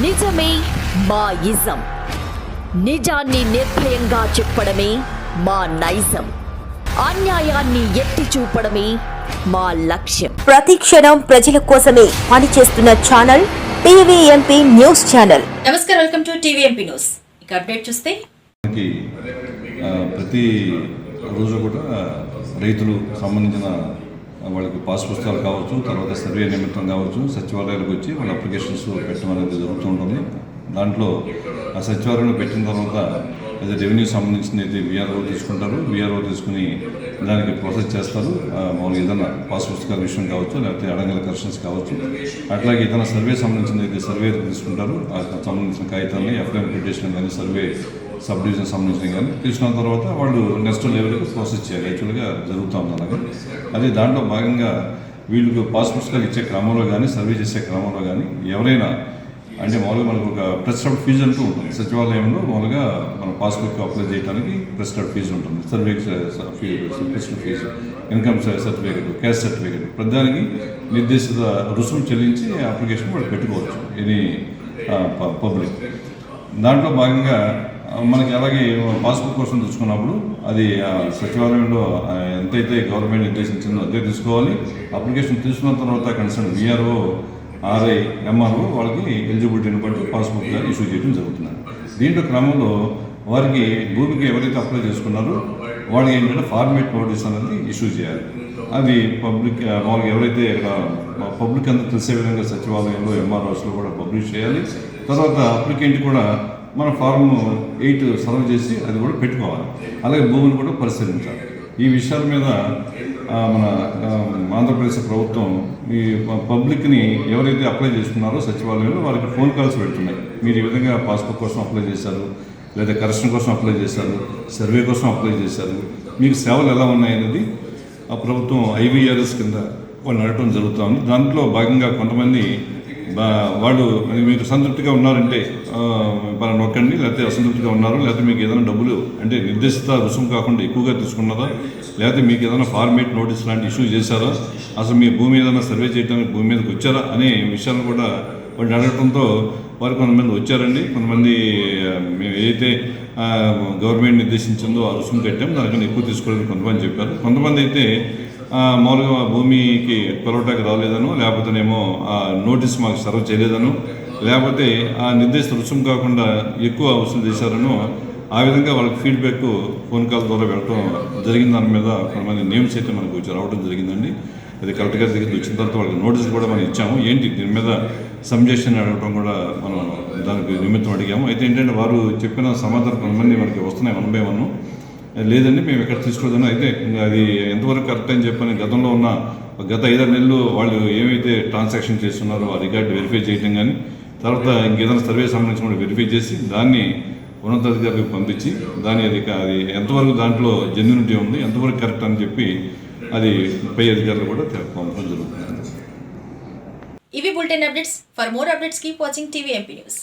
నిజమే మా ఇజం నిజాన్ని నిర్భయంగా చెప్పడమే మా నైజం. అన్యాయాన్ని ఎత్తి చూపడమే మా లక్ష్యం. ప్రతి క్షణం ప్రజల కోసమే పనిచేస్తున్న ఛానల్ టీవీఎంపీ న్యూస్ ఛానల్. నమస్కారం వెల్కమ్ టు టీవీఎంపీ న్యూస్. ఇక అప్డేట్ చూస్తే? ప్రతి రోజు కూడా రైతులు సంబంధించిన వాళ్ళకి పాస్ పుస్తకాలు కావచ్చు తర్వాత సర్వే నిమిత్తం కావచ్చు సచివాలయాలకు వచ్చి వాళ్ళ అప్లికేషన్స్ పెట్టడం అనేది జరుగుతూ ఉంటుంది దాంట్లో ఆ సచివాలయంలో పెట్టిన తర్వాత అది రెవెన్యూ సంబంధించిన అయితే విఆర్ఓ తీసుకుంటారు. విఆర్ఓ తీసుకుని దానికి ప్రాసెస్ చేస్తారు. మామూలుగా ఏదైనా పాస్ పుస్తకాల విషయం కావచ్చు లేకపోతే అడంగల కరెక్షన్స్ కావచ్చు. అట్లాగే ఏదైనా సర్వే సంబంధించినది అయితే సర్వే తీసుకుంటారు. ఆ సంబంధించిన కాగితాలని ఎఫ్ఐఆర్ పిటిషన్ కానీ సర్వే సబ్ డివిజన్ సంబంధించిన కానీ తీసుకున్న తర్వాత వాళ్ళు నెక్స్ట్ లెవెల్కి ప్రాసెస్ చేయాలి. యాక్చువల్గా జరుగుతూ ఉంది అలాగే. అదే దాంట్లో భాగంగా వీళ్ళకి పాస్ పుస్తకాలు ఇచ్చే క్రమంలో కానీ సర్వే చేసే క్రమంలో కానీ ఎవరైనా అంటే మామూలుగా మనకు ఒక ప్రెస్టర్డ్ ఫీజు అంటూ ఉంటుంది. సచివాలయంలో మామూలుగా మన పాస్బుక్ అప్లై చేయడానికి ప్రెస్టర్డ్ ఫీజు ఉంటుంది. Survey prescribe fee income certificate cash certificate ప్రతిదానికి నిర్దేశిత రుసుము చెల్లించి అప్లికేషన్ వాళ్ళు పెట్టుకోవచ్చు. ఇది పబ్లిక్. దాంట్లో భాగంగా మనకి అలాగే పాస్బుక్ కోసం తెచ్చుకున్నప్పుడు అది ఆ, సచివాలయంలో ఎంతైతే గవర్నమెంట్ నిర్దేశించిందో అదే తీసుకోవాలి. అప్లికేషన్ తీసుకున్న తర్వాత కన్సర్న్ విఆర్ఓ ఆర్ఐ ఎంఆర్ఓ వాళ్ళకి ఎలిజిబిలిటీని బట్టి పాస్బుక్ ఇష్యూ చేయడం జరుగుతుంది. దీంట్లో క్రమంలో వారికి భూమికి ఎవరైతే అప్లై చేసుకున్నారో వాళ్ళకి ఏంటంటే ఫార్మేట్ నోటీస్ అనేది ఇష్యూ చేయాలి. అది పబ్లిక్ వాళ్ళకి ఎవరైతే పబ్లిక్ అంతా తెలిసే విధంగా సచివాలయంలో ఎంఆర్ఓస్లో కూడా పబ్లిష్ చేయాలి. తర్వాత అప్లికెంట్ కూడా మన ఫార్మ్ ఎయిట్ సర్వ్ చేసి అది కూడా పెట్టుకోవాలి. అలాగే భూమిని కూడా పరిశీలించాలి. ఈ విషయాల మీద మన ఆంధ్రప్రదేశ్ ప్రభుత్వం ఈ పబ్లిక్ని ఎవరైతే అప్లై చేసుకున్నారో సచివాలయంలో వారికి ఫోన్ కాల్స్ పెడుతున్నాయి. మీరు ఈ విధంగా పాస్బుక్ కోసం అప్లై చేశారు లేదా కరెక్షన్ కోసం అప్లై చేశారు సర్వే కోసం అప్లై చేశారు మీకు సేవలు ఎలా ఉన్నాయనేది ఆ ప్రభుత్వం ఐవీఆర్ఎస్ కింద వాళ్ళు నడటం జరుగుతూ ఉంది. దాంట్లో భాగంగా కొంతమంది వాడు వాళ్ళు మీకు సంతృప్తిగా ఉన్నారంటే పలా నొక్కండి లేకపోతే అసంతృప్తిగా ఉన్నారు లేకపోతే మీకు ఏదైనా డబ్బులు అంటే నిర్దేశిత రుసుము కాకుండా ఎక్కువగా తీసుకున్నారా? లేకపోతే మీకు ఏదైనా ఫార్మేట్ నోటీస్ లాంటి ఇష్యూ చేశారా? అసలు మీ భూమి ఏదైనా సర్వే చేయడానికి భూమి మీదకి వచ్చారా? అనే విషయాలను కూడా వాళ్ళు అడగడంతో వారు కొంతమంది వచ్చారండి. కొంతమంది మేము ఏదైతే గవర్నమెంట్ నిర్దేశించిందో ఆ రుసుము కట్టాం దానికన్నా ఎక్కువ తీసుకోవడానికి కొంతమంది చెప్పారు. కొంతమంది అయితే మామూలుగా భూమికి పిలవటానికి రాలేదను లేకపోతేనేమో ఆ నోటీస్ మాకు సర్వ్ చేయలేదను. లేకపోతే ఆ నిర్దిష్ట రుసుము కాకుండా ఎక్కువ వసూలు చేశారను. ఆ విధంగా వాళ్ళకి ఫీడ్బ్యాక్ ఫోన్ కాల్ ద్వారా వెళ్ళటం జరిగింది. దాని మీద కొంతమంది నేమ్స్ అయితే మనకు వచ్చి రావడం జరిగిందండి. అది కలెక్టర్ గారి వచ్చిన తర్వాత వాళ్ళకి నోటీస్ కూడా మనం ఇచ్చాము. ఏంటి దీని మీద సంజెషన్ అడగటం కూడా మనం దానికి నిమిత్తం అడిగాము. అయితే ఏంటంటే వారు చెప్పిన సమాధానం కొంతమంది మనకి వస్తున్నాయి. One by one. లేదండి మేము ఎక్కడ తీసుకోలేదని అయితే అది ఎంతవరకు కరెక్ట్ అని చెప్పని గతంలో ఉన్న గత ఐదారు నెలలు వాళ్ళు ఏమైతే ట్రాన్సాక్షన్ చేస్తున్నారో ఆ రికార్డు వెరిఫై చేయడం కానీ తర్వాత ఇంకేదైనా సర్వే సంబంధించి కూడా వెరిఫై చేసి దాన్ని ఉన్నతాధికారికి పంపించి దాని అది అది ఎంతవరకు దాంట్లో జెన్యునిటీ ఉంది ఎంతవరకు కరెక్ట్ అని చెప్పి అది పై అధికారులు కూడా పంపడం జరుగుతుంది. ఇవి bulletin updates. For more updates keep watching TVMP news